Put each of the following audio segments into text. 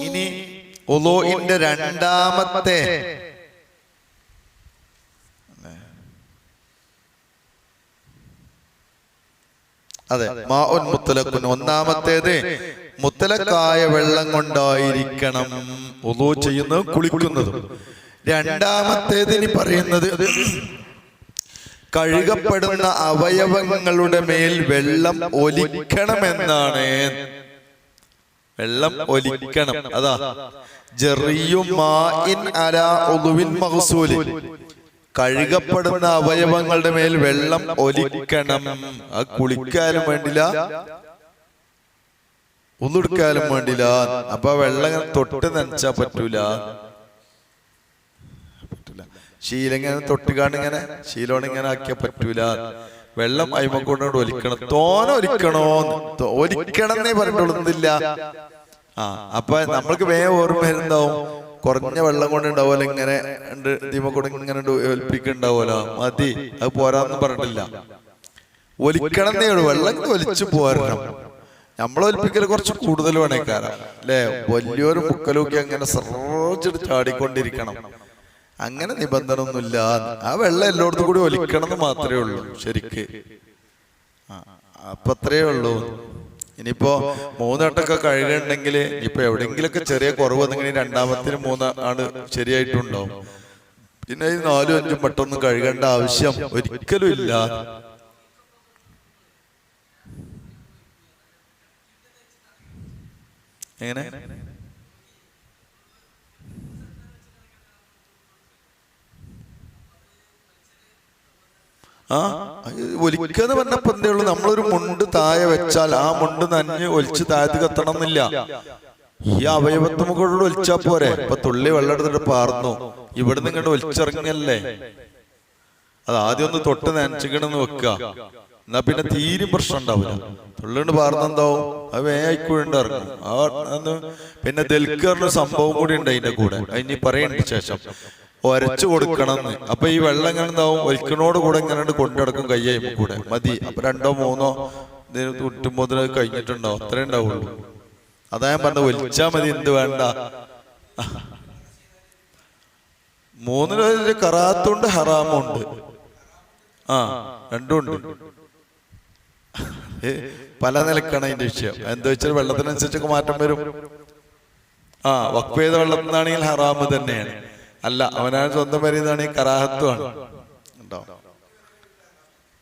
ഇനി ഉലോഇന്റെ രണ്ടാമത്തെ അതെ മാ ഉൻ മുത്തലക്കുൻ ഒന്നാമത്തേത് മുത്തലക്കായ വെള്ളം കൊണ്ടായിരിക്കണം ഉലു ചെയ്യുന്നതും കുളിക്കുന്നതും. രണ്ടാമത്തേതിന് പറയുന്നത് കഴുകപ്പെടുന്ന അവയവങ്ങളുടെ മേൽ വെള്ളം ഒലിക്കണമെന്നാണ്. വെള്ളം ഒലിക്കണം. അതാ. ജെറിയും കഴുകപ്പെടുന്ന അവയവങ്ങളുടെ മേൽ വെള്ളം ഒലിക്കണം. ആ കുളിക്കാനും വേണ്ടില്ല. ഒന്നെടുക്കാനും വേണ്ടില്ല. അപ്പൊ വെള്ളം തൊട്ട് നനച്ചാ പറ്റൂല. ശീലങ്ങനെ തൊട്ടുകാണ്ട് ഇങ്ങനെ ശീലോണ് ഇങ്ങനെ ആക്കിയ പറ്റൂല. വെള്ളം അയിമക്കൊണ്ട് ഒലിക്കണം. തോന ഒലിക്കണോന്ന് തോ- ഒലിക്കണം. എന്നേ പറഞ്ഞിട്ടുള്ളതില്ല ആ അപ്പൊ നമ്മൾക്ക് വേഗം ഓർമ്മ വരുന്നുണ്ടാവും. കുറഞ്ഞ വെള്ളം കൊണ്ട് ഉണ്ടാവുമല്ലോ ഇങ്ങനെ ഉണ്ട് ദീമക്കൂടെ ഇങ്ങനെ ഒലിപ്പിക്കുണ്ടാവുമല്ലോ മതി. അത് പോരാന്നും പറഞ്ഞിട്ടില്ല. ഒലിക്കണം എന്നേ ഉള്ളൂ വെള്ളം ഒലിച്ചു പോരണം. നമ്മൾ ഒലിപ്പിക്കൽ കുറച്ച് കൂടുതൽ വേണേക്കാരം. അല്ലേ? വലിയൊരു മുക്കലൂക്കി അങ്ങനെ സർച്ചിട്ട് ചാടിക്കൊണ്ടിരിക്കണം. അങ്ങനെ നിബന്ധന ഒന്നുമില്ല ആ വെള്ളം എല്ലായിടത്തും കൂടി ഒലിക്കണം എന്ന് മാത്രമേ ഉള്ളൂ ശരിക്ക്. അപ്പൊ അത്രേ ഉള്ളൂ. ഇനിയിപ്പോ മൂന്നെട്ടൊക്കെ കഴിയുന്നുണ്ടെങ്കിൽ ഇപ്പൊ എവിടെയെങ്കിലൊക്കെ ചെറിയ കുറവ് എന്തെങ്കിലും രണ്ടാമത്തിന് മൂന്ന് ആണ് ശരിയായിട്ടുണ്ടാവും പിന്നെ ഈ നാലും അഞ്ചും വട്ടമൊന്നും കഴുകേണ്ട ആവശ്യം ഒരിക്കലും ഇല്ല. എങ്ങനെ? ആ? ഒലിക്കാന്ന് പറഞ്ഞപ്പോ എന്തേ ഉള്ളൂ? നമ്മളൊരു മുണ്ട് താഴെ വെച്ചാൽ ആ മുണ്ട് നനഞ്ഞ് ഒലിച്ച് താഴത്ത് കത്തണം എന്നില്ല ഈ അവയവത്തുമുകളോട് ഒലിച്ചാ പോരെ? ഇപ്പൊ തുള്ളി വെള്ളം എടുത്തിട്ട് പാർന്നു. നിന്ന് ഇങ്ങോട്ട് ഒലിച്ചിറങ്ങല്ലേ അത് ആദ്യം ഒന്ന് തൊട്ട് നനച്ചിക്കണെന്ന് വെക്കുക. എന്നാ പിന്നെ തീരും പ്രശ്നം ഉണ്ടാവില്ല. തുള്ളിണ്ട് പാർന്നെന്താവും അത് വേണ്ട ഇറങ്ങും. ആ പിന്നെ ദൽക്കറിന് സംഭവം കൂടി ഉണ്ട് അതിന്റെ കൂടെ. അതിന് പറയണ്ട ശേഷം. ഒരച്ചു കൊടുക്കണം അപ്പൊ ഈ വെള്ളം ഇങ്ങനെ എന്താവും ഒലിക്കണോട് കൂടെ ഇങ്ങനെ കൊണ്ടുനടക്കും കയ്യായ്മ കൂടെ. മതി. അപ്പൊ രണ്ടോ മൂന്നോ ഇതിന് തുറ്റുമ്പോ അത് കഴിഞ്ഞിട്ടുണ്ടാവും. അത്രേ ഉണ്ടാവുള്ളൂ. അതാ ഞാൻ പറഞ്ഞത്. ഒലിച്ചാ മതി എന്ത് വേണ്ട. മൂന്നിലൊരു കറാത്തുണ്ട് ഹറാമുണ്ട് ആ രണ്ടും ഉണ്ട്. പല നിലക്കാണ് അതിന്റെ വിഷയം. എന്താ വെച്ചാൽ വെള്ളത്തിനനുസരിച്ചൊക്കെ മാറ്റം വരും. ആ വക്വേദ വെള്ളത്തിനാണെങ്കിൽ ഹറാമ് തന്നെയാണ്. അല്ല അവനാണ് സ്വന്തം ഈ കറാഹത്വമാണ് ഉണ്ടോ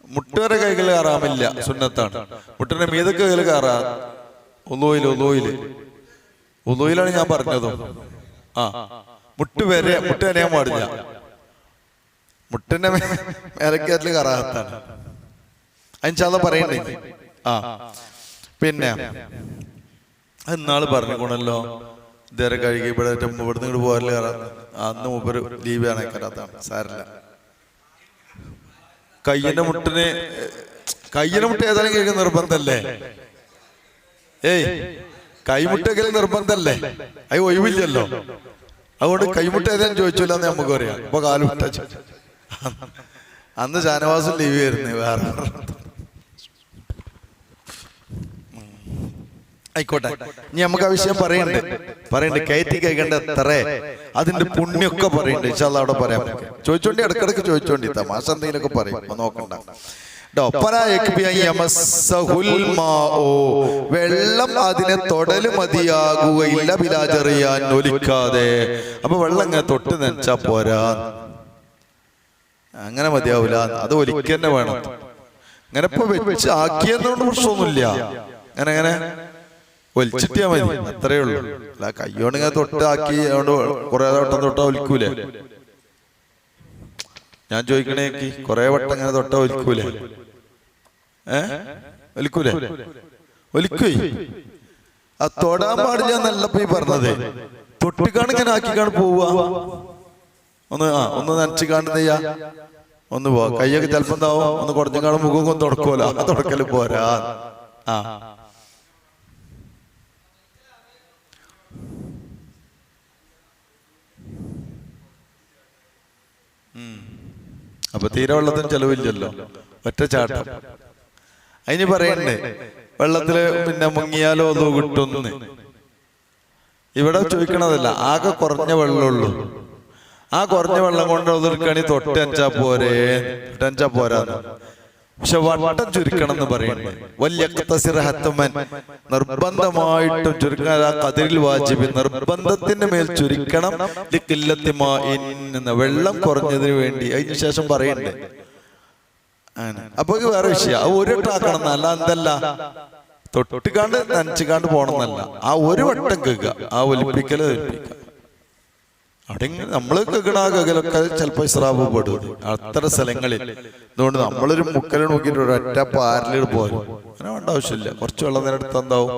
മുട്ട് വരെ കൈകൾ കയറാമില്ല സുന്നത്താണ്. മുട്ടിന്റെ മീത കൈകൾ കയറാ ഒന്നോയിൽ ഒന്നോയിൽ ഒന്നോയിലാണ് ഞാൻ പറഞ്ഞത്. ആ മുട്ടുവരെ വരെ മുട്ട് വരെയാൻ പാടില്ല. മുട്ടിന്റെ മേലക്കയറ്റിൽ കറാഹത്താണ്. അതിന് പറയണ്ടേ? ആ. പിന്നെ അത് ഇന്നാൾ ഇതേറെ കഴുകി ഇവിടെ ഇവിടുന്ന് ഇങ്ങോട്ട് പോകാറില്ല കാരണം അന്ന് മൂപ്പര് ലീവ് ആണ് സാരല്ല കയ്യന്റെ മുട്ടിന് കയ്യന്റെ മുട്ട ഏതായാലും കേൾക്കുന്ന നിർബന്ധല്ലേ? ഏയ് കൈമുട്ടെങ്കിലും നിർബന്ധല്ലേ? അത് ഒഴിവില്ലല്ലോ. അതുകൊണ്ട് കൈമുട്ട ഏതായാലും ചോദിച്ചില്ല എന്ന് നമുക്ക് പറയാം. ഇപ്പൊ കാലുമുട്ട. അന്ന് ഷാനവാസും ലീവ് ആയിരുന്നു വേറെ ആയിക്കോട്ടെ. ഇനി നമുക്ക് ആ വിഷയം പറയണ്ട്? പറയണ്ട്. കയറ്റി കഴിക്കേണ്ട എത്രേ അതിന്റെ പുണ്യൊക്കെ പറയണ്ട? ഇൻഷാല്ല അവിടെ പറയാം. ചോദിച്ചോണ്ടി ഇടക്കിടക്ക് ചോദിച്ചോണ്ടി. തമാശ എന്തെങ്കിലുമൊക്കെ പറയും. നോക്കണ്ട. വെള്ളം അതിനെ തൊടൽ മതിയാകുകയില്ല ബിലാചെറിയാൻ ഒലിക്കാതെ. അപ്പൊ വെള്ളം ഇങ്ങനെ തൊട്ട് നനച്ചാ പോരാ. അങ്ങനെ മതിയാവൂല. അത് ഒലിക്കന്നെ വേണം. അങ്ങനെ ഇപ്പൊ വെച്ച് ആക്കിയെന്നുകൊണ്ട് പ്രശ്നമൊന്നുമില്ല. അങ്ങനെ അങ്ങനെ. ഒലിച്ചിട്ടിയാ മതി. അത്രേ ഉള്ളൂ. അല്ല കയ്യോണ്ട് ഇങ്ങനെ തൊട്ടാക്കി അതുകൊണ്ട് കുറെ വട്ടം തൊട്ടാ ഒലിക്കൂലേ? ഞാൻ ചോദിക്കണേക്ക് കുറെ വട്ടം ഇങ്ങനെ തൊട്ടാ ഒലിക്കൂലേ? ഏ? ഒലിക്കൂലേ? ഒലിക്കൂ ആ തൊടാൻ പാടില്ല നല്ല പോയി പറഞ്ഞത്. തൊട്ടിക്കാണ് ഇങ്ങനെ ആക്കിക്കാണ് പോവുക. ഒന്ന് ആ ഒന്ന് നനച്ച് കാണുന്നയ്യാ ഒന്ന് പോവാ കയ്യൊക്കെ ചിലപ്പോ എന്താവും? ഒന്ന് കുറഞ്ഞ മുഖം ഒന്ന് തുടക്കുമല്ലോ ആ തുടക്കൽ പോരാ. ആ. അപ്പൊ തീരെ വെള്ളത്തിന് ചെലവില്ലല്ലോ. ഒറ്റ ചാട്ടം. അതിന് പറയണ്ടേ വെള്ളത്തിൽ പിന്നെ മുങ്ങിയാലോ അതോ കിട്ടുന്നു? ഇവിടെ ചോദിക്കണതല്ല ആകെ കുറഞ്ഞ വെള്ളമുള്ളൂ. ആ കുറഞ്ഞ വെള്ളം കൊണ്ട് ഒതുക്കണി തൊട്ടഞ്ചാ പോരേ തൊട്ടഞ്ചാ പോരാന്ന്. പക്ഷെ വട്ടം ചുരുക്കണം എന്ന് പറയുന്നത് വലിയ ഹത്തമൻ നിർബന്ധമായിട്ടും ചുരുക്കാൻ ആ കതിരിൽ വാജിബി നിർബന്ധത്തിന്റെ മേൽ ചുരുക്കണം. വെള്ളം കുറഞ്ഞതിന് വേണ്ടി അതിന് ശേഷം പറയണ്ടേ അപ്പൊ വേറെ വിഷയം. ആ ഒരു വട്ടാക്കണം എന്നല്ല എന്തല്ല? തൊട്ടിക്കാണ്ട് നനച്ചുകാണ്ട് പോണമെന്നല്ല ആ ഒരു വട്ടം കേൾക്കുക. ആ ഒലിപ്പിക്കൽ ഒലിപ്പിക്കുക. അവിടെ നമ്മൾ ഗഗനാഗകലൊക്കെ ആ കേൾക്കലൊക്കെ ചിലപ്പോ ഇസ്രാബ് പെടും. അത്ര സ്ഥലങ്ങളിൽ. അതുകൊണ്ട് നമ്മളൊരു മുക്കല നോക്കിയിട്ട് ഒരൊറ്റ പാരലിൽ പോരും. അങ്ങനെ വേണ്ട ആവശ്യമില്ല. കുറച്ച് വെള്ളം നേരം എന്താവും?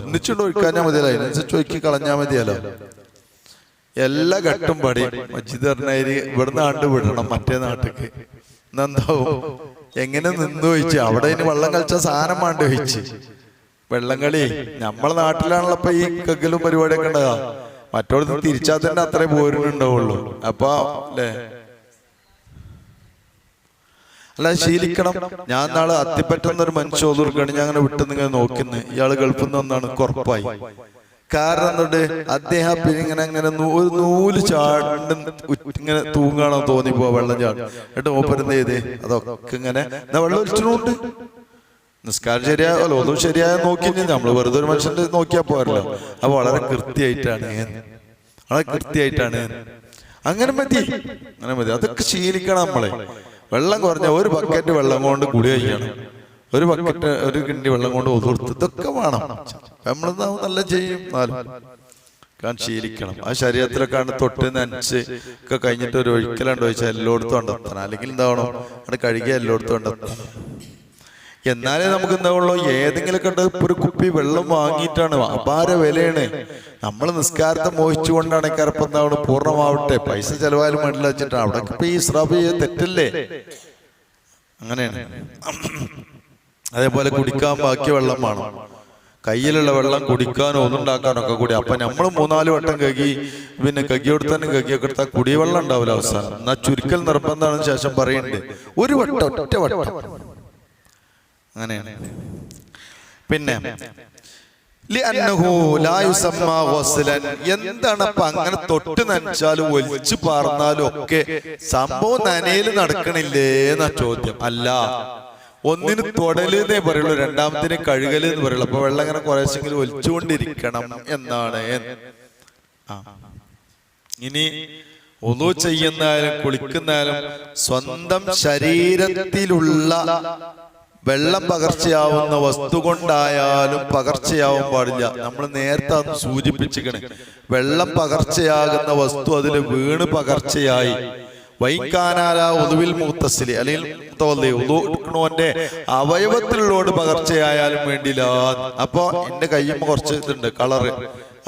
ഒന്നിച്ചുകൊണ്ട് ഒഴിക്കാഞ്ഞാൽ മതിയല്ലോ. അതിനനുസരിച്ച് ഒഴുക്കി കളഞ്ഞാൽ മതിയല്ലോ. എല്ലാ ഘട്ടം പടി മജിദ് പറഞ്ഞാൽ ഇവിടുന്ന് ആണ്ട് വിടണം മറ്റേ നാട്ടിക്ക്. എന്നെന്താവും എങ്ങനെ നിന്ന് ചോദിച്ചു അവിടെ ഇനി വെള്ളം കളിച്ച സാധനം വേണ്ട ചോദിച്ചു വെള്ളം കളി. നമ്മളെ നാട്ടിലാണല്ലോ ഈ കഗലും പരിപാടിയൊക്കെ ഉണ്ടാകാ മറ്റോടത്ത് തിരിച്ചാൽ തന്നെ അത്രേ പോരുന്നുണ്ടാവുള്ളൂ അപ്പൊ അല്ലേ? അല്ല? ശീലിക്കണം. ഞാൻ നാളെ അത്തിപ്പറ്റുന്ന ഒരു മനുഷ്യ ഓതൂർക്കാണ് ഞാൻ അങ്ങനെ വിട്ടു നിങ്ങൾ നോക്കുന്നത്. ഇയാൾ ഗൾഫിൽ നിന്ന് ഒന്നാണ് കുറപ്പായി കാരണം എന്നിട്ട് അദ്ദേഹം പിന്നെ ഇങ്ങനെ അങ്ങനെ ഒരു നൂൽ ചാണ്ട് ഇങ്ങനെ തൂങ്ങാണോ തോന്നിപ്പോ വെള്ളം ചാടും എന്നിട്ട് മൂപ്പരുന്ന് ചെയ്തേ? അതൊക്കെ ഇങ്ങനെ വെള്ളം ഒലിച്ചിട്ടുണ്ട്. നിസ്കാരം ശരിയായല്ലോ ഒന്നും ശരിയായ നോക്കി നമ്മൾ വെറുതെ ഒരു മനുഷ്യന്റെ നോക്കിയാ പോരല്ലോ. അപ്പൊ വളരെ കൃത്യമായിട്ടാണ്. വളരെ കൃത്യമായിട്ടാണ്. അങ്ങനെ മതി. അങ്ങനെ മതി. അതൊക്കെ ശീലിക്കണം നമ്മളെ. വെള്ളം കുറഞ്ഞ ഒരു ബക്കറ്റ് വെള്ളം കൊണ്ട് കുടി കഴിക്കണം. ഒരു ബക്കറ്റ് ഒരു കിണ്ടി വെള്ളം കൊണ്ട് ഒതുർത്ത് ഇതൊക്കെ വേണം. നമ്മൾ നല്ല ചെയ്യും? കാരണം ശീലിക്കണം. ആ ശരീരത്തിലൊക്കെ ആണ് തൊട്ട് നനച്ച് ഒക്കെ കഴിഞ്ഞിട്ട് ഒരു ഒഴിക്കലുണ്ടോ ചോദിച്ചാൽ എല്ലായിടത്തും കണ്ടെത്തണം. അല്ലെങ്കിൽ എന്താവണം? അവിടെ കഴുകിയ എല്ലായിടത്തും കണ്ടെത്തണം. എന്നാലേ നമുക്ക് എന്താവുള്ളൂ ഏതെങ്കിലും കണ്ട് ഒരു കുപ്പി വെള്ളം വാങ്ങിയിട്ടാണ് അപാര വിലയാണ്. നമ്മൾ നിസ്കാരത്തെ മോഹിച്ചുകൊണ്ടാണ് കറുപ്പ് എന്താവണം പൂർണമാവട്ടെ. പൈസ ചെലവായാലും വേണ്ടില്ല വെച്ചിട്ടാണ് അവിടെ ഇപ്പൊ ഈ സ്രാബ് തെറ്റല്ലേ? അങ്ങനെയാണ്. അതേപോലെ കുടിക്കാൻ ബാക്കി വെള്ളം വേണം. കയ്യിലുള്ള വെള്ളം കുടിക്കാനോ ഒന്നുണ്ടാക്കാനോ ഒക്കെ കൂടി. അപ്പൊ നമ്മൾ മൂന്നാൽ വട്ടം കകി പിന്നെ കകിയോട് കകി ഒക്കെ എടുത്താൽ കുടിവെള്ളം ഉണ്ടാവില്ല അവസാനം. എന്നാ ചുരുക്കൽ നിർബന്ധമാണ് ശേഷം പറയുന്നുണ്ട് ഒരു വട്ടം ഒറ്റ വട്ടം. അങ്ങനെയാണ്. പിന്നെ. എന്താണ് അപ്പൊ അങ്ങനെ തൊട്ട് നനച്ചാലും ഒലിച്ചു പാർന്നാലും ഒക്കെ സംഭവം നനയിൽ നടക്കണില്ലേ എന്നാ ചോദ്യം. അല്ല ഒന്നിന് തൊടൽ എന്നേ പറയുള്ളൂ രണ്ടാമത്തിന് കഴുകൽ എന്ന് പറയുള്ളൂ. അപ്പൊ വെള്ളം ഇങ്ങനെ കുറേശ്ശെങ്കിലും ഒലിച്ചുകൊണ്ടിരിക്കണം എന്നാണ്. ഇനി ഒന്നു ചെയ്യുന്നാലും കുളിക്കുന്നാലും സ്വന്തം ശരീരത്തിലുള്ള വെള്ളം പകർച്ചയാവുന്ന വസ്തു കൊണ്ടായാലും പകർച്ചയാവാൻ പാടില്ല. നമ്മൾ നേരത്തെ അത് സൂചിപ്പിച്ചിരിക്കണേ. വെള്ളം പകർച്ചയാകുന്ന വസ്തു അതിൽ വീണ് പകർച്ചയായി. വൈകാനാല ഒതുവിൽ മൂത്തസിൽ അല്ലെങ്കിൽ ഉദുക്കണോന്റെ അവയവത്തിലുള്ളോട് പകർച്ചയായാലും വേണ്ടിയില്ല. അപ്പൊ എന്റെ കയ്യുമ്പോ കുറച്ച് ഇതുണ്ട് കളറ്.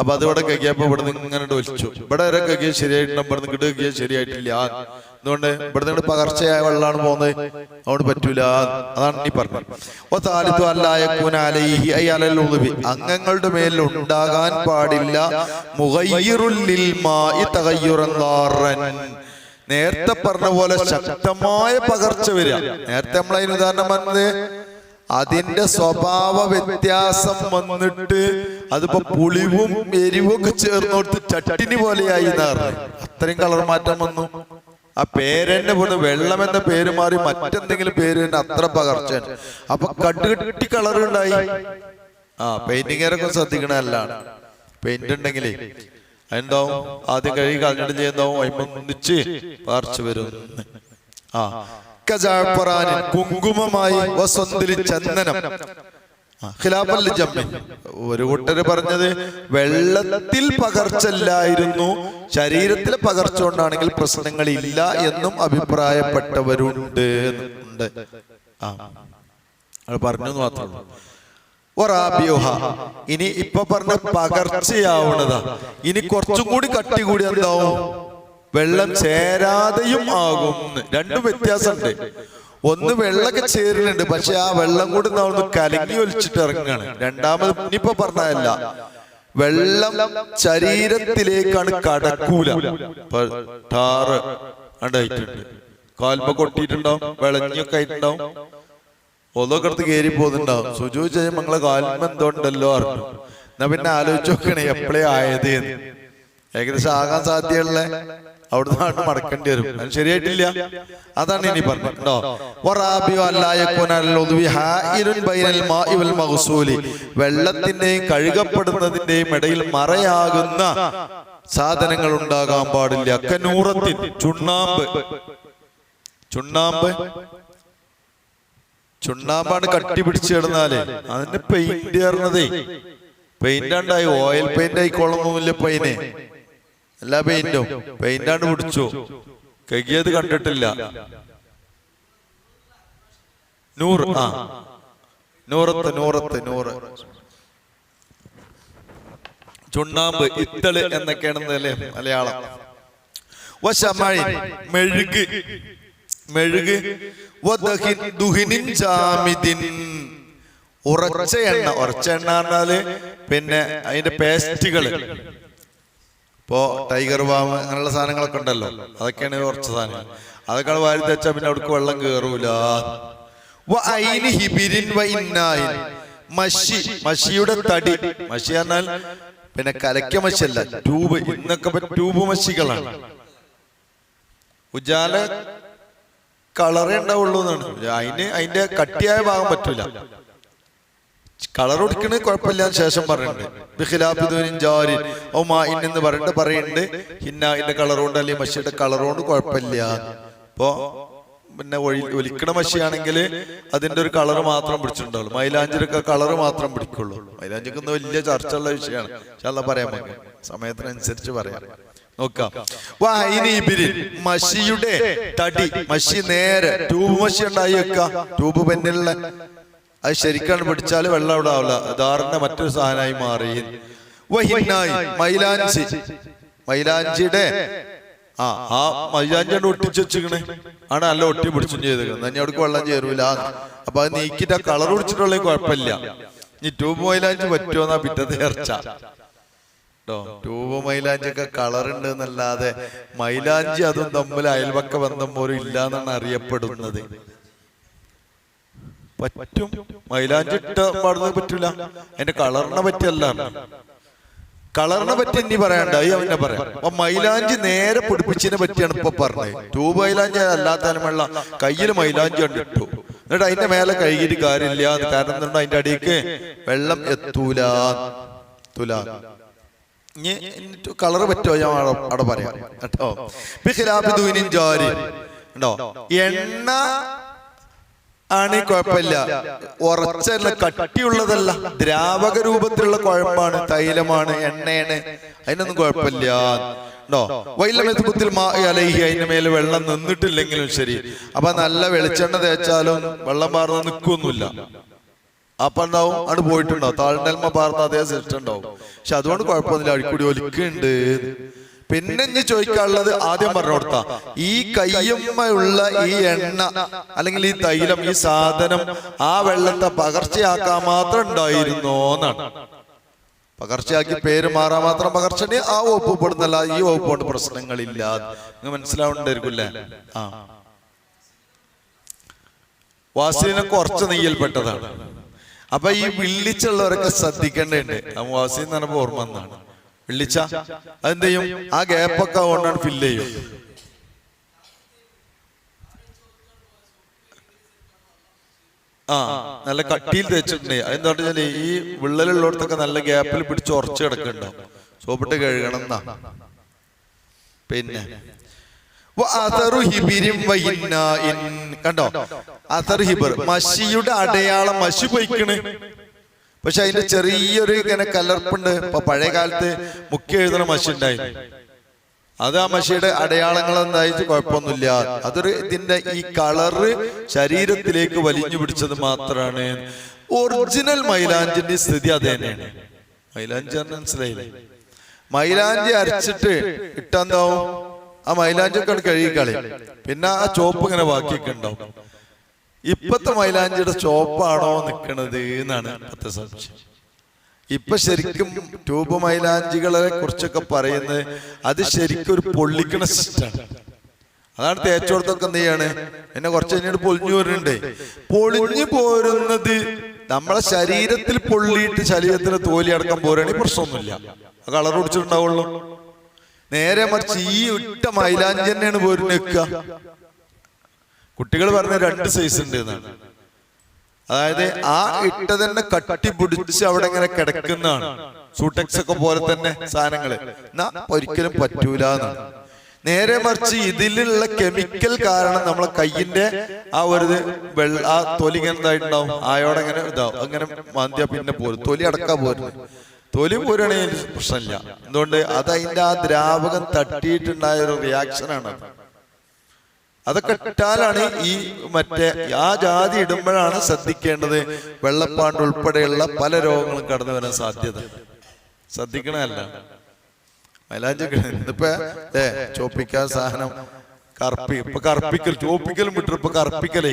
അപ്പൊ അതിവിടെ കകിയപ്പോ ഇവിടെ നിന്ന് ഇങ്ങനെ ഒലിച്ചു. ഇവിടെ വരെ കഴിക്കുക ശരിയായിട്ടുണ്ട് ഇവിടെ നിന്ന് കിട്ടുക ശരിയായിട്ടില്ല. അതുകൊണ്ട് ഇവിടെ നിന്ന് പകർച്ചയായ വെള്ളമാണ് പോകുന്നത് അതുകൊണ്ട് പറ്റൂല അതാണ് നീ പറഞ്ഞത്. അംഗങ്ങളുടെ മേൽ ഉണ്ടാകാൻ പാടില്ല. നേരത്തെ പറഞ്ഞ പോലെ ശക്തമായ പകർച്ച വരിക നേരത്തെ നമ്മൾ അതിന് ഉദാഹരണം പറഞ്ഞത് അതിന്റെ സ്വഭാവ വ്യത്യാസം വന്നിട്ട് അതിപ്പോ പുളിവും എരിവും ഒക്കെ ചേർന്നോട്ട് ചട്ടിനി പോലെയായി എന്നാ. അത്രയും കളർ മാറ്റം വന്നു ആ പേരെന്നെ പോലും വെള്ളം എന്ന പേര് മാറി മറ്റെന്തെങ്കിലും പേര് തന്നെ അത്ര പകർച്ച അപ്പൊ കട്ടുകെട്ടി കളർ ഉണ്ടായി. ആ ശ്രദ്ധിക്കണ അല്ലാണ് പെയിന്റ് ഉണ്ടെങ്കിലേ എന്താവും ആദ്യം കഴുകി കളഞ്ഞിട്ട് ചെയ്യുന്നതാവും അയ്മൊന്നിച്ച് പകർച്ച വരും. ആ. കുങ്കുമമായി വസന്തിലി ചന്ദനം. ജമ്മി. ഒരു കൂട്ടർ പറഞ്ഞത് വെള്ളത്തിൽ പകർച്ചല്ലായിരുന്നു ശരീരത്തിലെ പകർച്ച കൊണ്ടാണെങ്കിൽ പ്രശ്നങ്ങളില്ല എന്നും അഭിപ്രായപ്പെട്ടവരുണ്ട് ഉണ്ട് ആ. അത് പറഞ്ഞു മാത്രമേ ഒറാബിയോഹ. ഇനി ഇപ്പൊ പറഞ്ഞ പകർച്ചയാവണതാ. ഇനി കുറച്ചും കൂടി കട്ടി കൂടി എന്താവും? വെള്ളം ചേരാതെയും ആകും രണ്ടും വ്യത്യാസമുണ്ട്. ഒന്ന് വെള്ളമൊക്കെ ചേരുന്നുണ്ട് പക്ഷെ ആ വെള്ളം കൂടി നമ്മൾ കലങ്ങി ഒലിച്ചിട്ട് ഇറങ്ങുകയാണ്. രണ്ടാമത് ഇനിയിപ്പോ പറഞ്ഞതല്ല. വെള്ളം ശരീരത്തിലേക്കാണ് കടക്കൂല. ടാറ് ഉണ്ടായിട്ടുണ്ട് കാൽമ കൊട്ടിയിട്ടുണ്ടാവും വിളഞ്ഞൊക്കെ ആയിട്ടുണ്ടാവും. ഒന്നൊക്കെ അടുത്ത് കയറി പോകുന്നുണ്ടാവും. സുജു ചെയ്യുമ്പോൾ നിങ്ങളെ കാൽമ എന്തോണ്ടല്ലോ അറിഞ്ഞു എന്നാ പിന്നെ ആലോചിച്ച് നോക്കണേ എപ്പോഴേ ആയത്. ഏകദേശം ആകാൻ സാധ്യതയുള്ള? അവിടുന്ന് നാട്ട് മടക്കേണ്ടി വരും. അത് ശരിയായിട്ടില്ല. അതാണ് ഇനി പറഞ്ഞോ വെള്ളത്തിന്റെയും കഴുകപ്പെടുന്നതിന്റെയും ഇടയിൽ മറയാകുന്ന സാധനങ്ങൾ ഉണ്ടാകാൻ പാടില്ല. കനൂറത്തിൽ ചുണ്ണാമ്പ്. ചുണ്ണാമ്പ്. ചുണ്ണാമ്പാണ് കട്ടി പിടിച്ച് കിടന്നാൽ അതിന്റെ പെയിന്റ് കയറുന്നതേ. പെയിന്റ് ഉണ്ടായി ഓയിൽ പെയിന്റ് ആയിക്കോളൊന്നുമില്ല പൈനെ എല്ലാ പെയിന്റും പെയിന്റാണ് പിടിച്ചു. കയ്യത് കണ്ടിട്ടില്ല. നൂറ് ആ. നൂറത്ത് നൂറത്ത് നൂറ്. ചുണ്ണാമ്പ് ഇത്തൾ എന്നൊക്കെയാണെന്നല്ലേ മലയാളം. വശമഴി മെഴുക്. മെഴുക്. ദുഹിനിൻ ജാമിദിൻ. ഉറച്ച എണ്ണ ഉറച്ച എണ്ണ പറഞ്ഞാൽ പിന്നെ അതിന്റെ പേസ്റ്റുകൾ ഇപ്പോ ടൈഗർ ബാം അങ്ങനെയുള്ള സാധനങ്ങളൊക്കെ ഉണ്ടല്ലോ. അതൊക്കെയാണ് കുറച്ച് സാധനങ്ങൾ. അതൊക്കെ വാരി തെച്ചാ പിന്നെ അവിടേക്ക് വെള്ളം ഇന്നായിൻ. മഷി മഷിയുടെ തടി. മഷി പറഞ്ഞാൽ പിന്നെ കലക്ക മഷിയല്ല ട്യൂബ്. ഇന്നൊക്കെ ട്യൂബ് മഷികളാണ്. ഉജാല കളറേ ഉണ്ടാവുള്ളൂ എന്നാണ് അതിന് അതിന്റെ കട്ടിയായ ഭാഗം പറ്റൂല. കളർ കൊടുക്കണ കുഴപ്പമില്ല ശേഷം പറയുന്നുണ്ട്. ഓ പറയുന്നുണ്ട്. ഹിന്ന ഇന്റെ കളർ കൊണ്ട് അല്ലെങ്കിൽ മഷിയുടെ കളർ കൊണ്ട് കുഴപ്പമില്ല. അപ്പോ പിന്നെ ഒലിക്കണ മഷിയാണെങ്കിൽ അതിന്റെ ഒരു കളർ മാത്രം പിടിച്ചിട്ടുണ്ടാവുള്ളൂ. മൈലാഞ്ചിലൊക്കെ കളർ മാത്രം പിടിക്കുള്ളൂ. മൈലാഞ്ചിക്ക് ഒന്ന് വലിയ ചർച്ചയുള്ള വിഷയമാണ്. പക്ഷെ പറയാൻ പറ്റും സമയത്തിനനുസരിച്ച് പറയാം. നോക്കാം. വാ ഇനി മഷിയുടെ തടി. മഷി നേരെ ട്യൂബ് മഷി ഉണ്ടായി വെക്ക ട്യൂബ് പെന്നിലുള്ള അത് ശരിക്കാണ് പിടിച്ചാൽ വെള്ളം അവിടെ ആവില്ല. ധാറിന്റെ മറ്റൊരു സാധനമായി മാറി. മൈലാഞ്ചി. മൈലാഞ്ചിയുടെ ആ ആ മൈലാഞ്ചിയുടെ ഒട്ടിച്ച് വെച്ചിക്കണേ ആണ് അല്ല ഒട്ടി പിടിച്ചും ചെയ്തേക്കുന്നത് തന്നെ അവിടേക്ക് വെള്ളം ചേരൂല. അപ്പൊ അത് നീക്കിട്ട് ആ കളർ പിടിച്ചിട്ടുള്ള കുഴപ്പമില്ല. നീ ട്യൂബ് മൈലാഞ്ചി പറ്റുമോന്നാ പിറ്റത്തെ ചർച്ച. കേട്ടോ ട്യൂബ് മൈലാഞ്ചി ഒക്കെ കളർ ഉണ്ട് എന്നല്ലാതെ മൈലാഞ്ചി അതും തമ്മിൽ അയൽവക്ക ബന്ധം പോലും ഇല്ല എന്നാണ് അറിയപ്പെടുന്നത്. പറ്റും? മൈലാഞ്ചി ഇട്ട പാടുന്നത് പറ്റൂല. എന്റെ കളറിനെ പറ്റിയല്ല. കളറിനെ പറ്റി ഇനി പറയണ്ട ഈ അവനെ പറയാം അപ്പൊ മൈലാഞ്ചി നേരെ പിടിപ്പിച്ചതിനെ പറ്റിയാണ് ഇപ്പൊ പറഞ്ഞത്. ട്യൂബ് മൈലാഞ്ചി അല്ലാത്തതിനുമുള്ള കയ്യിൽ മൈലാഞ്ചി കണ്ടിട്ടു എന്നിട്ട് അതിന്റെ മേലെ കഴുകിയിട്ട് കാര്യമില്ല. കാരണം എന്തുകൊണ്ട് അതിന്റെ അടിയിക്ക് വെള്ളം എത്തൂല. തുല ഇനി കളർ പറ്റുമോ? ഞാൻ അവിടെ- പറയാം. കേട്ടോ? ജാരി. എണ്ണ ആണ് കുഴപ്പമില്ല. ഉറച്ചല്ല കട്ടിയുള്ളതല്ല ദ്രാവക രൂപത്തിലുള്ള കുഴപ്പമാണ് തൈലമാണ് എണ്ണയാണ്. അതിനൊന്നും കുഴപ്പമില്ല. അലൈഹി അതിന്റെ മേലെ വെള്ളം നിന്നിട്ടില്ലെങ്കിലും ശരി. അപ്പൊ നല്ല വെളിച്ചെണ്ണ തേച്ചാലും വെള്ളം പാർന്ന് നിൽക്കൊന്നുമില്ല അപ്പൊ ഉണ്ടാവും അവിടെ പോയിട്ടുണ്ടാവും. താഴ്ന്നൽമ പാർന്ന അതേ സിസ്റ്റം ഉണ്ടാവും. പക്ഷെ അതുകൊണ്ട് കുഴപ്പമൊന്നുമില്ല. അഴിക്കൂടി ഒലിക്കുന്നുണ്ട്. പിന്നെ ഇനി ചോദിക്കാനുള്ളത് ആദ്യം പറഞ്ഞു കൊടുത്ത. ഈ കയ്യമ്മയുള്ള ഈ എണ്ണ അല്ലെങ്കിൽ ഈ തൈലം ഈ സാധനം ആ വെള്ളത്തെ പകർച്ചയാക്കാൻ മാത്രം ഉണ്ടായിരുന്നോ എന്നാണ്. പകർച്ചയാക്കി പേര് മാറാൻ മാത്രം പകർച്ചനെ ആ വകുപ്പ് പെടുന്നല്ല ഈ വകുപ്പ് കൊണ്ട് പ്രശ്നങ്ങളില്ല. നിങ്ങൾ മനസ്സിലാവുന്നുണ്ടായിരിക്കും ആ. വാസിനെ കുറച്ച് നെയ്യൽപ്പെട്ടതാണ്. അപ്പൊ ഈ വിള്ളിച്ചുള്ളവരൊക്കെ ശ്രദ്ധിക്കേണ്ടതുണ്ട്. ആ വാസി എന്ന് പറഞ്ഞപ്പോ ഓർമ്മ എന്നാണ് വിള്ളിച്ച അതെന്ത് ചെയ്യും ആ ഗ്യാപ്പൊക്കെ കൊണ്ടാണ് ഫില്ല് ചെയ്യും. ആ നല്ല കട്ടിയിൽ തേച്ചിട്ടുണ്ട് അതെന്താ പറഞ്ഞാൽ ഈ വിള്ളലുള്ളിടത്തൊക്കെ നല്ല ഗ്യാപ്പിൽ പിടിച്ച് ഉറച്ചു കിടക്കുന്നുണ്ടാവും സോപ്പിട്ട് കഴുകണം എന്നാ പിന്നെ. കണ്ടോ? അസർ ഹിബർ. മഷിയുടെ അടയാളം മഷി പൊയ്ക്കണ്. പക്ഷെ അതിന്റെ ചെറിയൊരു ഇങ്ങനെ കലർപ്പുണ്ട്. ഇപ്പൊ പഴയ കാലത്ത് മുഖ്യ എഴുതുന്ന മഷി ഉണ്ടായി അത് ആ മഷിയുടെ അടയാളങ്ങൾ എന്തായിട്ട് കുഴപ്പമൊന്നുമില്ല. അതൊരു ഇതിന്റെ ഈ കളറ് ശരീരത്തിലേക്ക് വലിഞ്ഞു പിടിച്ചത് മാത്രമാണ് ഒറിജിനൽ മൈലാഞ്ചിന്റെ സ്ഥിതി അത് തന്നെയാണ്. മൈലാഞ്ചി മനസ്സിലായില്ലേ? മൈലാഞ്ചി അരച്ചിട്ട് ഇട്ടെന്താവും ആ മൈലാഞ്ചി കഴുകി കളയും. പിന്നെ ആ ചോപ്പ് ഇങ്ങനെ ബാക്കിയൊക്കെ ഉണ്ടാവും. ഇപ്പത്തെ മൈലാഞ്ചിയുടെ ചോപ്പാണോ നിക്കണത് എന്നാണ് ഇപ്പത്തെ സംശയം. ഇപ്പൊ ശരിക്കും ട്യൂബ് മൈലാഞ്ചികളെ കുറിച്ചൊക്കെ പറയുന്നത് അത് ശരിക്കും ഒരു പൊള്ളിക്കണ സിസ്റ്റാണ് അതാണ് തേച്ചോടത്തൊക്കെ എന്ത് ചെയ്യാണ്? എന്നെ കുറച്ച് കഴിഞ്ഞിട്ട് പൊളിഞ്ഞു വരുന്നുണ്ട്. പൊളിഞ്ഞു പോരുന്നത് നമ്മളെ ശരീരത്തിൽ പൊള്ളിയിട്ട് ശരീരത്തിന് തോലി അടക്കം പോരുകയാണെങ്കിൽ പ്രശ്നമൊന്നുമില്ല. കളർ കുടിച്ചിട്ടുണ്ടാവുള്ളൂ നേരെ മറിച്ച് ഈ ഇട്ട മൈലാഞ്ചി തന്നെയാണ് പോരുന്ന കുട്ടികൾ പറഞ്ഞ രണ്ട് സൈസ് ഉണ്ട് എന്നാണ് അതായത് ആ ഇട്ട തന്നെ കട്ടി പിടിച്ച് അവിടെ ഇങ്ങനെ കിടക്കുന്നതാണ്. സൂട്ടെക്സ് ഒക്കെ പോലെ തന്നെ സാധനങ്ങൾ. എന്നാ ഒരിക്കലും പറ്റൂല എന്നാണ് നേരെ മറിച്ച് ഇതിലുള്ള കെമിക്കൽ കാരണം നമ്മളെ കയ്യിന്റെ ആ ഒരു വെള്ള ആ തൊലി ഇങ്ങനെ എന്തായിട്ടുണ്ടാവും ആയോടെ ഇങ്ങനെ ഇതാവും. അങ്ങനെ മാന്തിയ പിന്നെ പോരും. തൊലി അടക്കാൻ പോരും തൊലി പോരുകയാണെങ്കിൽ പ്രശ്നമില്ല. എന്തുകൊണ്ട്? അത് അതിന്റെ ആ ദ്രാവകം തട്ടിയിട്ടുണ്ടായ ഒരു റിയാക്ഷനാണ് അതൊക്കെ ഇട്ടാലാണ് ഈ മറ്റേ ആ ജാതി ഇടുമ്പോഴാണ് ശ്രദ്ധിക്കേണ്ടത്. വെള്ളപ്പാണ്ട് ഉൾപ്പെടെയുള്ള പല രോഗങ്ങളും കടന്നു വരാൻ സാധ്യത. ശ്രദ്ധിക്കണമല്ല മൈലാഞ്ചി ഇന്നിപ്പോ ഏ ചോപ്പിക്കാൻ സാധനം. കറുപ്പി. ഇപ്പൊ കറുപ്പിക്കൽ ചോപ്പിക്കലും വിട്ടു ഇപ്പൊ കറുപ്പിക്കലേ.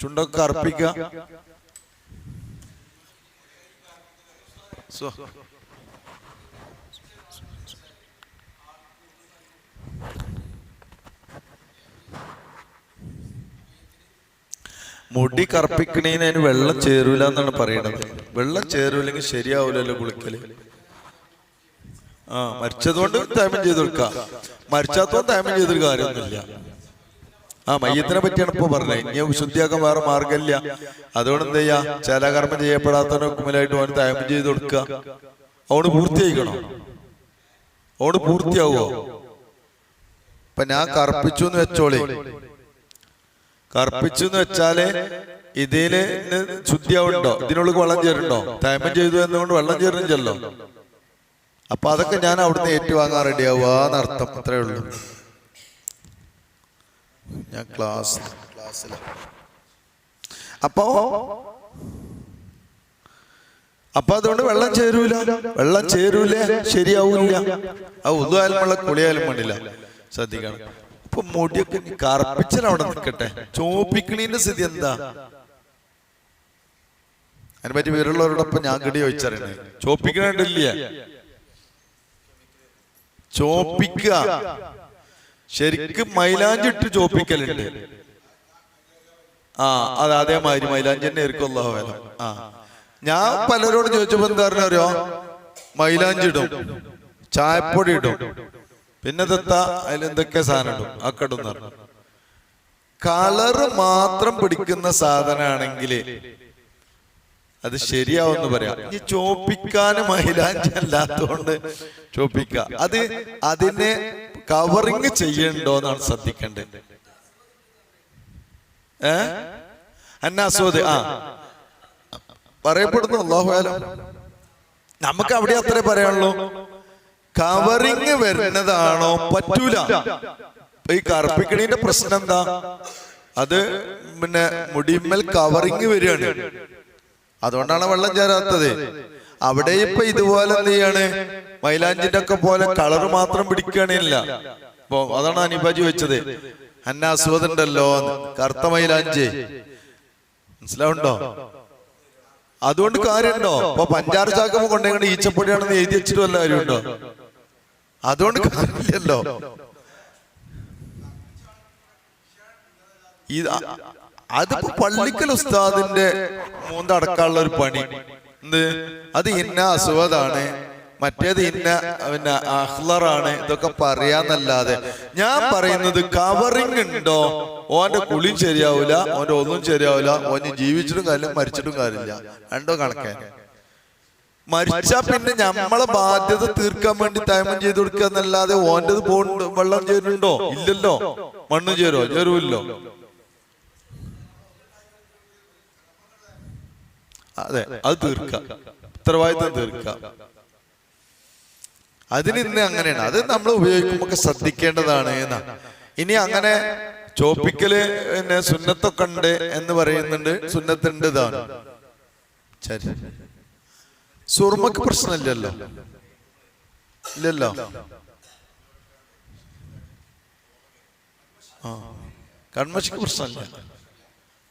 ചുണ്ടൊക്കെ കറുപ്പിക്ക. മുടി കറുപ്പിക്കണേന് അതിന് വെള്ളം ചേരൂല എന്നാണ് പറയണത്. വെള്ളം ചേരൂലെങ്കിൽ ശരിയാവൂലല്ലോ കുളിക്കൽ. ആ മരിച്ചതുകൊണ്ട് തേമം ചെയ്ത് കൊടുക്കാം. മരിച്ചാത്തോണ്ട് തേമം ചെയ്തൊരു കാര്യമൊന്നുമില്ല. ആ മയ്യത്തിനെ പറ്റിയാണ് ഇപ്പൊ പറഞ്ഞത്. ഇനി ശുദ്ധിയാക്കാൻ വേറെ മാർഗമില്ല അതുകൊണ്ട് എന്ത് ചെയ്യാ? ചലകർമ്മം ചെയ്യപ്പെടാത്തവനെ കുമ്മലായിട്ട് അവന് തേമം ചെയ്ത് കൊടുക്കുക അവന് പൂർത്തിയായിക്കണോ? അവന് പൂർത്തിയാവോ? ഇപ്പൊ ഞാൻ കറുപ്പിച്ചു എന്ന് വെച്ചോളേ. കറുപ്പിച്ചു എന്ന് വെച്ചാൽ ഇതിൽ ശുദ്ധിയാവുണ്ടോ? ഇതിനുള്ളിൽ വെള്ളം ചേരുണ്ടോ തേമം ചെയ്തു എന്നുകൊണ്ട് വെള്ളം ചേരുന്നില്ലല്ലോ. അപ്പൊ അതൊക്കെ ഞാൻ അവിടുന്ന് ഏറ്റുവാങ്ങാൻ റെഡിയാവുക അർത്ഥം അത്രേ ഉള്ളൂ. ഞാൻ ക്ലാസ് ക്ലാസ്സില. അപ്പോ അപ്പൊ അതുകൊണ്ട് വെള്ളം ചേരൂല. വെള്ളം ചേരൂല ശരിയാവൂല ആ ഉതുവായാലും വെള്ളം കുളിയായാലും വേണ്ടില്ല. ശ്രദ്ധിക്കണം. ഇപ്പൊ മുടിയൊക്കെ കറുപ്പിച്ചാൽ അവിടെ നിൽക്കട്ടെ. ചോപ്പിക്കണീന്റെ സ്ഥിതി എന്താ? അതിനെ പറ്റി വിവരമുള്ളവരോടൊപ്പം ഞാൻ കടി ചോദിച്ചറിയണേ. ചോപ്പിക്കണില്ല ചോപ്പിക്ക ശരിക്കും മൈലാഞ്ചി ഇട്ട് ചോപ്പിക്കലുണ്ട് ആ അത് അതേമാതിരി മൈലാഞ്ചി തന്നെ ആയിരിക്കും അള്ളാഹു ആ. ഞാൻ പലരോട് ചോദിച്ചപ്പോ എന്താ അറിയോ? മൈലാഞ്ചി ഇടും. ചായപ്പൊടി ഇടും. പിന്നെ തെത്താ അതിലെന്തൊക്കെ സാധനം ആ അക്കടും പറഞ്ഞു. കളറ് മാത്രം പിടിക്കുന്ന സാധനമാണെങ്കിൽ അത് ശരിയാവെന്ന് പറയാം. ഈ ചോപ്പിക്കാന് മൈലാഞ്ചി അല്ലാത്തതുകൊണ്ട് ചോപ്പിക്ക. അത് അതിനെ കവറിങ് ചെയ്യണ്ടോ എന്നാണ് ശ്രദ്ധിക്കേണ്ടത്. ഏ? അന്നാസ്വദ് ആ. പറയപ്പെടുന്നു അള്ളാഹു നമുക്ക് അവിടെ അത്രേ പറയാനുള്ളൂ. കവറിങ് വരുന്നതാണോ? പറ്റൂല. ഈ കറുപ്പിക്കണീന്റെ പ്രശ്നം എന്താ? അത് പിന്നെ മുടിമേൽ കവറിങ് വരികയാണ്. അതുകൊണ്ടാണ് വെള്ളം ചേരാത്തത്. അവിടെ ഇപ്പൊ ഇതുപോലെ എന്ത് ചെയ്യാണ്? മൈലാഞ്ചിന്റെ ഒക്കെ പോലെ കളർ മാത്രം പിടിക്കണില്ല അപ്പൊ അതാണ് അനിബാജി വെച്ചത്. അന്നാസ്വദുണ്ടല്ലോ കറുത്ത മൈലാഞ്ചി. മനസ്സിലാവുണ്ടോ അതുകൊണ്ട് കാര്യമുണ്ടോ? അപ്പൊ പഞ്ചാറ് ചാക്കുമ്പോ കൊണ്ടെങ്ങനെ ഈച്ചപ്പൊടിയാണെന്ന് എഴുതി വെച്ചിട്ട് വല്ല കാര്യമുണ്ടോ? അതുകൊണ്ട് കാര്യമില്ലല്ലോ ഇത് അതിപ്പോ പള്ളിക്കൽ ഉസ്താദിന്റെ മൂന്നടക്കാനുള്ള ഒരു പണി. എന്ത്? അത് ഇന്ന അസുഖതാണ്. മറ്റേത് ഇന്ന പിന്നെ അഹ്ലറാണ്. ഇതൊക്കെ പറയാന്നല്ലാതെ. ഞാൻ പറയുന്നത് കവറിങ് ഉണ്ടോ? ഓന്റെ കുളി ശരിയാവൂല ഓന്റെ ഒന്നും ശരിയാവൂല ഓന് ജീവിച്ചിട്ടും കാര്യമില്ല മരിച്ചിട്ടും കാര്യമില്ല. രണ്ടോ കണക്കേ. മരിച്ചാ പിന്നെ നമ്മളെ ബാധ്യത തീർക്കാൻ വേണ്ടി തയമം ചെയ്ത് കൊടുക്കുക എന്നല്ലാതെ ഓന്റെത് പോണ്ട് വെള്ളം ചേരുന്നുണ്ടോ? ഇല്ലല്ലോ. മണ്ണ് ചേരോ ചേരുമല്ലോ അതെ അത്. തീർക്കാം. ഉത്തരവാദിത്വം തീർക്കാം. അതിന് ഇന്ന് അങ്ങനെയാണ്. അത് നമ്മൾ ഉപയോഗിക്കുമ്പോ ഒക്കെ ശ്രദ്ധിക്കേണ്ടതാണ് എന്നാ ഇനി അങ്ങനെ ചോപ്പിക്കൽ പിന്നെ സുന്നത്തൊക്കെ ഉണ്ട് എന്ന് പറയുന്നുണ്ട്. സുന്നത്തുണ്ട് ഇതാണ്. ശരി. സുർമക്ക് പ്രശ്നമില്ലല്ലോ. ഇല്ലല്ലോ. ആ കൺമശിക്ക് പ്രശ്നമില്ല.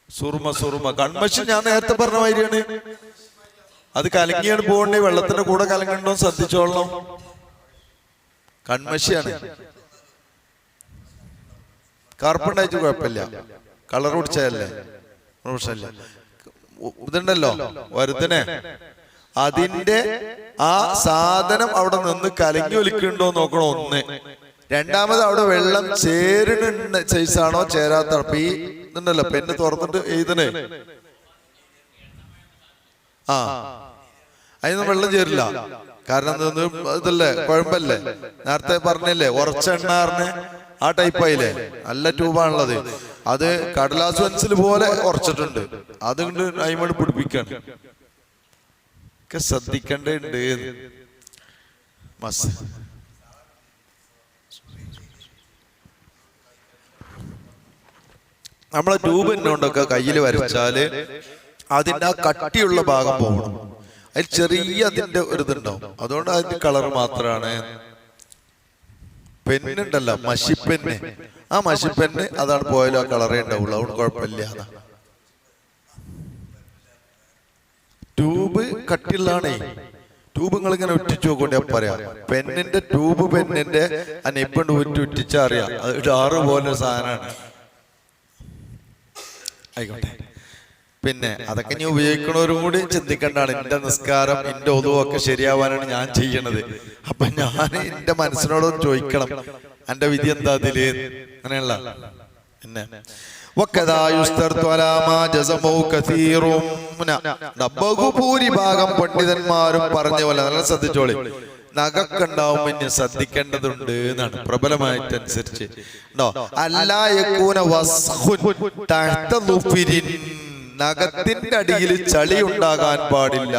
സുർമ സുർമ കൺമശി ഞാൻ നേരത്തെ പറഞ്ഞ മാതിരിയാണ്. അത് കലങ്ങിയാണ് പോകണ്ടേ വെള്ളത്തിന്റെ കൂടെ കലങ്ങണ്ടോ ശ്രദ്ധിച്ചോളണം. കൺമശിയാണ് കറുപ്പുണ്ടായിട്ട് കുഴപ്പമില്ല. കളർ കുടിച്ചതല്ലേ പ്രശ്നമില്ല. ഇതുണ്ടല്ലോ വരുത്തനെ. അതിന്റെ ആ സാധനം അവിടെ നിന്ന് കലങ്ങി ഒലിക്കുന്നുണ്ടോ നോക്കണം ഒന്ന്. രണ്ടാമത് അവിടെ വെള്ളം ചേരുന്നുണ്ട്. സൈസാണോ ചേരാത്ത അപ്പൊ ഈ ഇതുണ്ടല്ലോ. പെണ്ണ് തുറന്നിട്ട് എഴുതണേ. ആ. അതിന് വെള്ളം ചേരില്ല. കാരണം ഇതല്ലേ? കുഴമ്പല്ലേ നേരത്തെ പറഞ്ഞല്ലേ? ഉറച്ച എണ്ണാറിന് ആ ടൈപ്പായില്ലേ നല്ല ട്യൂബാണുള്ളത്. അത് കടലാസ് പെൻസിൽ പോലെ ഉറച്ചിട്ടുണ്ട്. അതുകൊണ്ട് അയിമോട് പിടിപ്പിക്കാണ്. ഒക്കെ ശ്രദ്ധിക്കേണ്ടതുണ്ട് മസ് നമ്മളെ രൂപ കൊണ്ടൊക്കെ കയ്യിൽ വരച്ചാൽ അതിന്റെ ആ കട്ടിയുള്ള ഭാഗം പോകണം. അതിൽ ചെറിയ അതിന്റെ ഒരു ഇതുണ്ടാവും. അതുകൊണ്ട് അതിന്റെ കളർ മാത്രമാണ് പെന്നുണ്ടല്ലോ മഷിപ്പെന്ന്. ആ മഷിപ്പെന്ന് അതാണ് പോയാലും ആ കളറേ ഉണ്ടാവുള്ളൂ. അതുകൊണ്ട് കുഴപ്പമില്ല. അതാ ട്യൂബ് കട്ടിലാണ് ട്യൂബ് നിങ്ങൾ ഇങ്ങനെ ഒറ്റിച്ചു ഞാൻ പറയാം. പെണ്ണിന്റെ ട്യൂബ് പെണ്ണിന്റെ ആ ഒറ്റ ഒറ്റിച്ചാ അറിയാം. അത് ഡാറ് പോലെ സാധനമാണ്. ആയിക്കോട്ടെ. പിന്നെ അതൊക്കെ ഇനി ഉപയോഗിക്കണവരും കൂടി ചിന്തിക്കേണ്ടതാണ്. എന്റെ നിസ്കാരം എന്റെ ഒതുവൊക്കെ ശരിയാവാനാണ് ഞാൻ ചെയ്യണത്. അപ്പൊ ഞാൻ എന്റെ മനസ്സിനോടൊന്ന് ചോദിക്കണം. എന്റെ വിധി എന്താ അതിൽ അങ്ങനെയുള്ള പിന്നെ ബഹുഭൂരിഭാഗം പണ്ഡിതന്മാരും പറഞ്ഞ പോലെ നല്ല ശ്രദ്ധിച്ചോളി. നഖക്കുണ്ടാവും ഇനി ശ്രദ്ധിക്കേണ്ടതുണ്ട് എന്നാണ് പ്രബലമായിട്ടനുസരിച്ച്. ഉണ്ടോ അല്ലാ യകൂന വസ്ഖുൻ തഹ്ത ളുഫിരിൻ. നഖത്തിന്റെ അടിയിൽ ചളി ഉണ്ടാകാൻ പാടില്ല.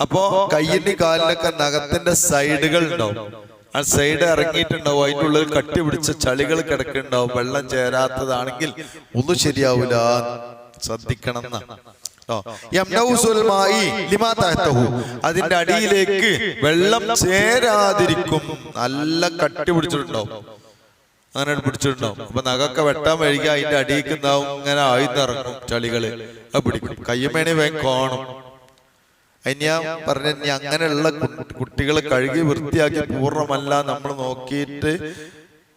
അപ്പോ കയ്യിന്റെ കാലിലൊക്കെ നഖത്തിന്റെ സൈഡുകൾ ഉണ്ടാവും. ആ സൈഡ് ഇറങ്ങിയിട്ടുണ്ടാവും. അതിന്റെ ഉള്ളിൽ കട്ടി പിടിച്ച ചളികൾ കിടക്കുന്നുണ്ടാവും. വെള്ളം ചേരാത്തതാണെങ്കിൽ ഒന്നും ശരിയാവൂല ശ്രദ്ധിക്കണം. അതിന്റെ അടിയിലേക്ക് വെള്ളം ചേരാതിരിക്കും. നല്ല കട്ടി പിടിച്ചിട്ടുണ്ടാവും. അങ്ങനെ പിടിച്ചിട്ടുണ്ടാവും. അപ്പൊ നഗൊക്കെ വെട്ടാൻ വഴിക അതിന്റെ അടിയിലേക്ക് ഉണ്ടാവും. ഇങ്ങനെ ആയുന്നിറങ്ങും ചളികൾ. അത് പിടിക്കും. കയ്യുമേണി വേഗം കാണും. അതിന് ഞാൻ പറഞ്ഞ ഇനി അങ്ങനെയുള്ള കുട്ടികളെ കഴുകി വൃത്തിയാക്കി പൂർണമല്ല നമ്മൾ നോക്കിയിട്ട്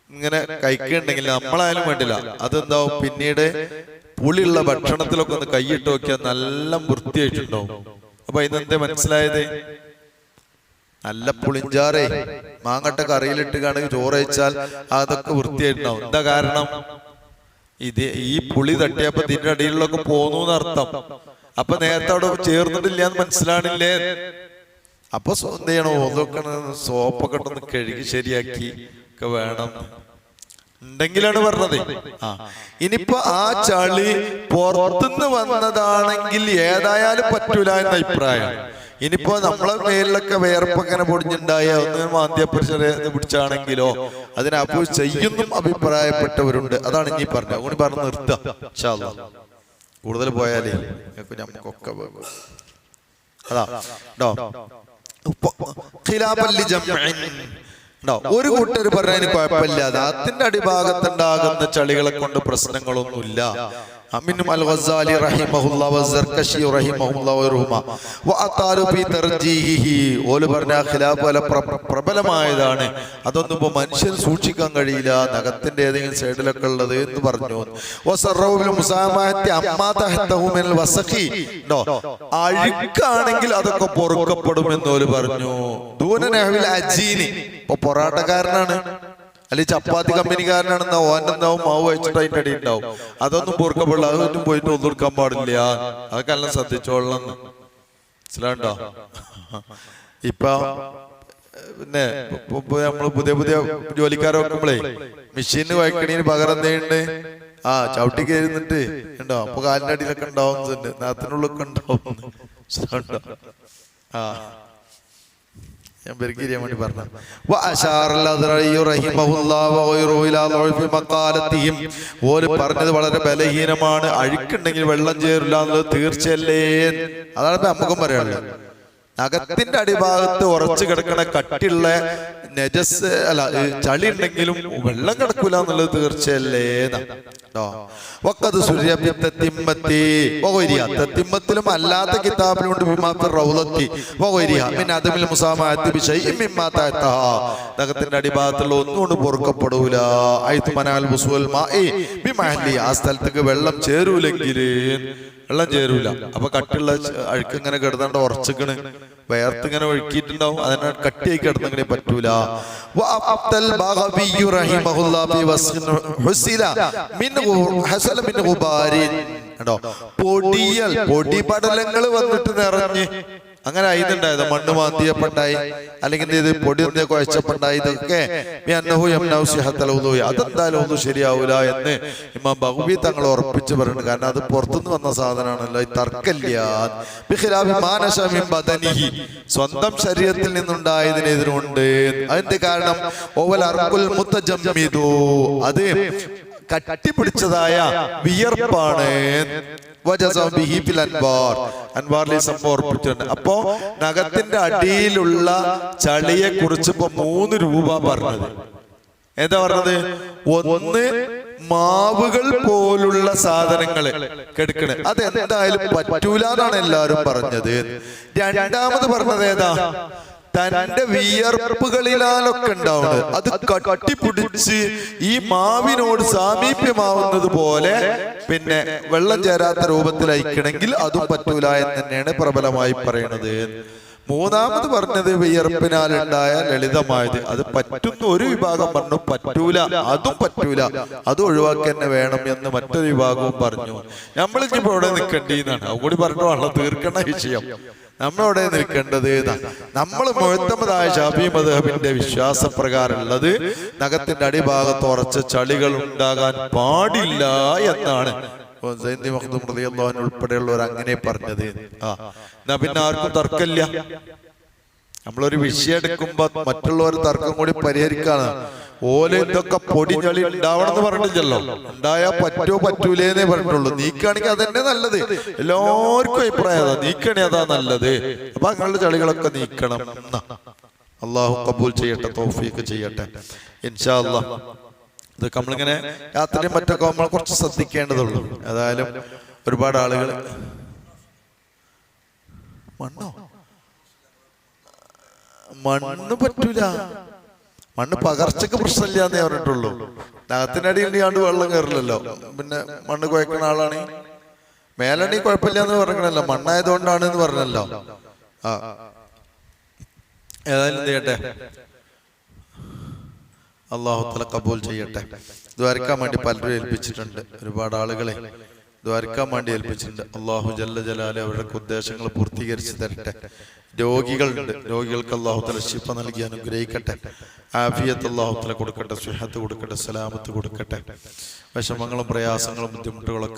ഇങ്ങനെ കഴിക്കുന്നുണ്ടെങ്കിൽ നമ്മളായാലും വേണ്ടില്ല. അതെന്താവും? പിന്നീട് പുളിയുള്ള ഭക്ഷണത്തിലൊക്കെ ഒന്ന് കൈയിട്ട് നോക്കിയാൽ നല്ല വൃത്തിയായിട്ടുണ്ടാവും. അപ്പൊ ഇന്നെന്തേ മനസ്സിലായത്? നല്ല പുളിഞ്ചാറേ. മാങ്ങട്ട കറിയിലിട്ട് കാണുക ചോറ് വെച്ചാൽ അതൊക്കെ വൃത്തിയായിട്ടുണ്ടാവും. എന്താ കാരണം? ഇത് ഈ പുളി തട്ടിയപ്പോ ഇതിന്റെ അടിയിലൊക്കെ പോന്നു എന്നർത്ഥം. അപ്പൊ നേരത്തെ അവിടെ ചേർന്നിട്ടില്ല എന്ന് മനസ്സിലാണില്ലേ? അപ്പൊ എന്ത് ചെയ്യണം? ഓതൊക്കെ സോപ്പൊക്കെ ഇട്ടൊന്ന് കഴുകി ശരിയാക്കി ഒക്കെ വേണം. ഉണ്ടെങ്കിലാണ് പറഞ്ഞത്. ആ. ഇനിയിപ്പോ ആ ചളി പുറത്തുനിന്ന് വന്നതാണെങ്കിൽ ഏതായാലും പറ്റൂല എന്ന അഭിപ്രായം. ഇനിയിപ്പോ നമ്മളെ മേലിലൊക്കെ വേർപ്പങ്ങനെ പൊടിഞ്ഞിണ്ടായ ഒന്ന് മാന്തിയപ്പരിശ പിടിച്ചാണെങ്കിലോ അതിനപ്പോ ചെയ്യുന്നും അഭിപ്രായപ്പെട്ടവരുണ്ട്. അതാണ് ഇനി പറഞ്ഞത്. അതുകൊണ്ട് പറഞ്ഞ് നിർത്താം. കൂടുതൽ പോയാലേ നമുക്കൊക്കെ അതാ ഡോ. ഒരു കൂട്ടർ പറയാൻ കുഴപ്പമില്ല. അതിന്റെ അടിഭാഗത്തുണ്ടാകുന്ന ചളികളെ കൊണ്ട് പ്രശ്നങ്ങളൊന്നുമില്ല. അമിനും അൽ ഗസാലി വ വസർകശി റഹിമഹുല്ലാ വറുഹുമ വഅതാലു ബി തർജീഹിഹി. ഓൽ പറഞ്ഞ ഖിലാഫ് വല പ്ര- പ്രബലമായതാണ്. അതൊന്നും ഇപ്പൊ മനുഷ്യൻ സൂക്ഷിക്കാൻ കഴിയില്ല. നഖത്തിന്റെ ഏതെങ്കിലും സൈഡിലൊക്കെ ഉള്ളത് എന്ന് പറഞ്ഞു. വസറൗബിൽ മുസാമഹത്തി അമ്മാ തഹ്തഹു മിനൽ വസഖി. നോ അഴുക്കാണെങ്കിൽ അതൊക്കെ പൊറുക്കപ്പെടും എന്ന് ഓൽ പറഞ്ഞു. ദൂനനഹവിൽ അജീനി. ഇപ്പൊ പൊറാട്ടക്കാരനാണ്. അല്ലെങ്കിൽ ചപ്പാത്തി കമ്പനിക്കാരനാണെന്നാ എന്താവും മാവ് വെച്ചിട്ട് അതിന്റെ അടി ഉണ്ടാവും. അതൊന്നും പൊറുക്കപ്പെടില്ല. അതൊന്നും പോയിട്ട് ഒന്നും കൊടുക്കാൻ പാടില്ല. അതൊക്കെ എല്ലാം ശ്രദ്ധിച്ചോളണം മനസ്സിലാണ്ടോ ഇപ്പൊ പിന്നെ നമ്മൾ പുതിയ പുതിയ ജോലിക്കാരെ വെക്കുമ്പോഴേ മെഷീന് വയ്ക്കണീന് പകരം എന്തെയുണ്ട് ആ ചവിട്ടി കയറുന്നിട്ട് ഉണ്ടോ അപ്പൊ കാലിന്റെ അടിയിലൊക്കെ ഉണ്ടാവുന്നുണ്ട് നാത്തിനുള്ളൊക്കെ ഉണ്ടാവും? ആ. ഞാൻ പെരുക്കി വേണ്ടി പറഞ്ഞു ഓര് പറഞ്ഞത്. വളരെ ബലഹീനമാണ്. അഴുക്കുണ്ടെങ്കിൽ വെള്ളം ചേരില്ല എന്നുള്ളത് തീർച്ചയല്ലേ അതാണ് നമ്മക്കും നമുക്കും പറയാനുള്ളത്. നഖത്തിന്റെ അടിഭാഗത്ത് ഉറച്ചു കിടക്കണ കട്ടിയുള്ള നെജസ് അല്ല ചളി ഉണ്ടെങ്കിലും വെള്ളം കിടക്കൂല എന്നുള്ളത് തീർച്ചയല്ലേ അല്ലാത്ത കിതാബിലുണ്ട് നഖത്തിന്റെ അടിഭാഗത്തുള്ള ഒന്നുകൊണ്ട് പൊറുക്കപ്പെടൂല. ആ സ്ഥലത്തേക്ക് വെള്ളം ചേരൂലെങ്കിൽ വെള്ളം ചേരൂല. അപ്പൊ കട്ടിയുള്ള അഴുക്കിങ്ങനെ കിടന്നാണ്ട് ഉറച്ചിക്കണ്. വേർത്ത് ഇങ്ങനെ ഒഴുക്കിയിട്ടുണ്ടാവും. അതിനെ കട്ടിയായി കിടന്നെങ്ങനെ പറ്റൂല. പൊടിയൽ പൊടിപടലങ്ങൾ വന്നിട്ട് നിറഞ്ഞ് അങ്ങനെ ആയതുണ്ടായത് മണ്ണ് മാന്തിയപ്പുണ്ടായി. അല്ലെങ്കിൽ ഇത് പൊടി ഒന്ന് കുഴച്ചപ്പണ്ടായി ഇതൊക്കെ. അതെന്തായാലും ഒന്നും ശരിയാവൂല എന്ന് ഇമാം ബഹുബി തങ്ങൾ ഉറപ്പിച്ചു പറയുന്നു കാരണം അത് പുറത്തുനിന്ന് വന്ന സാധനമാണല്ലോ. ഈ തർക്കല്ല. സ്വന്തം ശരീരത്തിൽ നിന്നുണ്ടായതിനെതിരുണ്ട് അതിന്റെ കാരണം ഓവൽ അർക്കുൽ മുത്തജമ്മിദു. അത് കട്ടിപ്പിടിച്ചതായ വിയർപ്പാണ്. അപ്പോ നഖത്തിന്റെ അടിയിലുള്ള ചളിയെ കുറിച്ച് ഇപ്പൊ മൂന്ന് രൂപ പറഞ്ഞത്. എന്താ പറഞ്ഞത്? ഒന്ന് മാവുകൾ പോലുള്ള സാധനങ്ങൾ കെടുക്കണേ. അത് എന്തായാലും പറ്റൂല എല്ലാവരും പറഞ്ഞത്. രണ്ടാമത് പറഞ്ഞത് ഏതാ? തന്റെ വിയർപ്പുകളിലാലൊക്കെ ഉണ്ടാവുന്നത് അത് കട്ടിപ്പിടിച്ച് ഈ മാവിനോട് സാമീപ്യമാവുന്നത് പോലെ പിന്നെ വെള്ളം ചേരാത്ത രൂപത്തിൽ അയക്കണമെങ്കിൽ അതും പറ്റൂല എന്ന് തന്നെയാണ് പ്രബലമായി പറയുന്നത് മൂന്നാമത് പറഞ്ഞത് വിയർപ്പിനാൽ ഉണ്ടായ ലളിതമായത്. അത് പറ്റുന്ന ഒരു വിഭാഗം പറഞ്ഞു പറ്റൂല അതും പറ്റൂല അത് ഒഴിവാക്കി തന്നെ വേണം എന്ന് മറ്റൊരു വിഭാഗവും പറഞ്ഞു. നമ്മളിപ്പോ ഇവിടെ നിൽക്കേണ്ടിന്നാണ് അതുകൂടി പറഞ്ഞു വെള്ളം തീർക്കണ വിഷയം. നമ്മളവിടെ നിൽക്കേണ്ടത് നമ്മൾ മുഴുത്തമതായ ഷാഫി മദഹബിന്റെ വിശ്വാസപ്രകാരമുള്ളത് നഖത്തിന്റെ അടിഭാഗത്ത് ഉറച്ച ചളികൾ ഉണ്ടാകാൻ പാടില്ല എന്നാണ്. ഉൾപ്പെടെയുള്ളവർ അങ്ങനെ പറഞ്ഞത്. ആ എന്നാ പിന്നെ ആർക്കും തർക്കമില്ല. നമ്മളൊരു വിഷയം എടുക്കുമ്പോ മറ്റുള്ളവർ തർക്കം കൂടി പരിഹരിക്കാണ്. ഓല ഇതൊക്കെ പൊടിഞ്ഞളി ഉണ്ടാവണം എന്ന് പറഞ്ഞില്ലല്ലോ. ഉണ്ടായാ പറ്റോ പറ്റൂലേന്നേ പറഞ്ഞിട്ടുള്ളൂ. നീക്കാണെങ്കിൽ അതന്നെ നല്ലത്. എല്ലാവർക്കും അഭിപ്രായം അതാ. നീക്കണേ അതാ നല്ലത്. അപ്പൊ അങ്ങനെയുള്ള ചളികളൊക്കെ നീക്കണം. അള്ളാഹു കബൂൽ ചെയ്യട്ടെ തോഫിയൊക്കെ ചെയ്യട്ടെ. ഇൻഷാ അല്ലാഹ് ഇതൊക്കെ നമ്മളിങ്ങനെ രാത്രിയും മറ്റൊക്കെ നമ്മൾ കുറച്ച് ശ്രദ്ധിക്കേണ്ടതുള്ളൂ. ഏതായാലും ഒരുപാട് ആളുകൾ മണ്ണോ മണ്ണ് പറ്റൂല. മണ്ണ് പകർച്ചക്ക് പ്രശ്നമില്ല എന്നേ പറഞ്ഞിട്ടുള്ളൂ നഗത്തിനടിയിൽ ആണ്ട് വെള്ളം കയറില്ലല്ലോ. പിന്നെ മണ്ണ് കുഴക്കുന്ന ആളാണ്. മേലണി കുഴപ്പമില്ല എന്ന് പറഞ്ഞല്ലോ മണ്ണായതുകൊണ്ടാണ് എന്ന് പറഞ്ഞല്ലോ. ആ. ഏതായാലും ചെയ്യട്ടെ? അള്ളാഹു തല കബൂൽ ചെയ്യട്ടെ. ദ്വാരക്കാൻ വേണ്ടി പലരും ഏൽപ്പിച്ചിട്ടുണ്ട് ഒരുപാട് ആളുകളെ. ദ്വാരക്കാൻ വേണ്ടി ഏൽപ്പിച്ചിട്ടുണ്ട്. അള്ളാഹു ജല്ല ജലാലെ അവരുടെ ഉദ്ദേശങ്ങൾ പൂർത്തീകരിച്ച് തരട്ടെ. രോഗികളുണ്ട്. രോഗികൾക്ക് അള്ളാഹു തല ശിപ്പ നൽകി അനുഗ്രഹിക്കട്ടെ. ആഫിയത്ത് അള്ളാഹു തല കൊടുക്കട്ടെ. സുഹത്ത് കൊടുക്കട്ടെ. സലാമത്ത് കൊടുക്കട്ടെ. വിഷമങ്ങളും പ്രയാസങ്ങളും ബുദ്ധിമുട്ടുകളൊക്കെ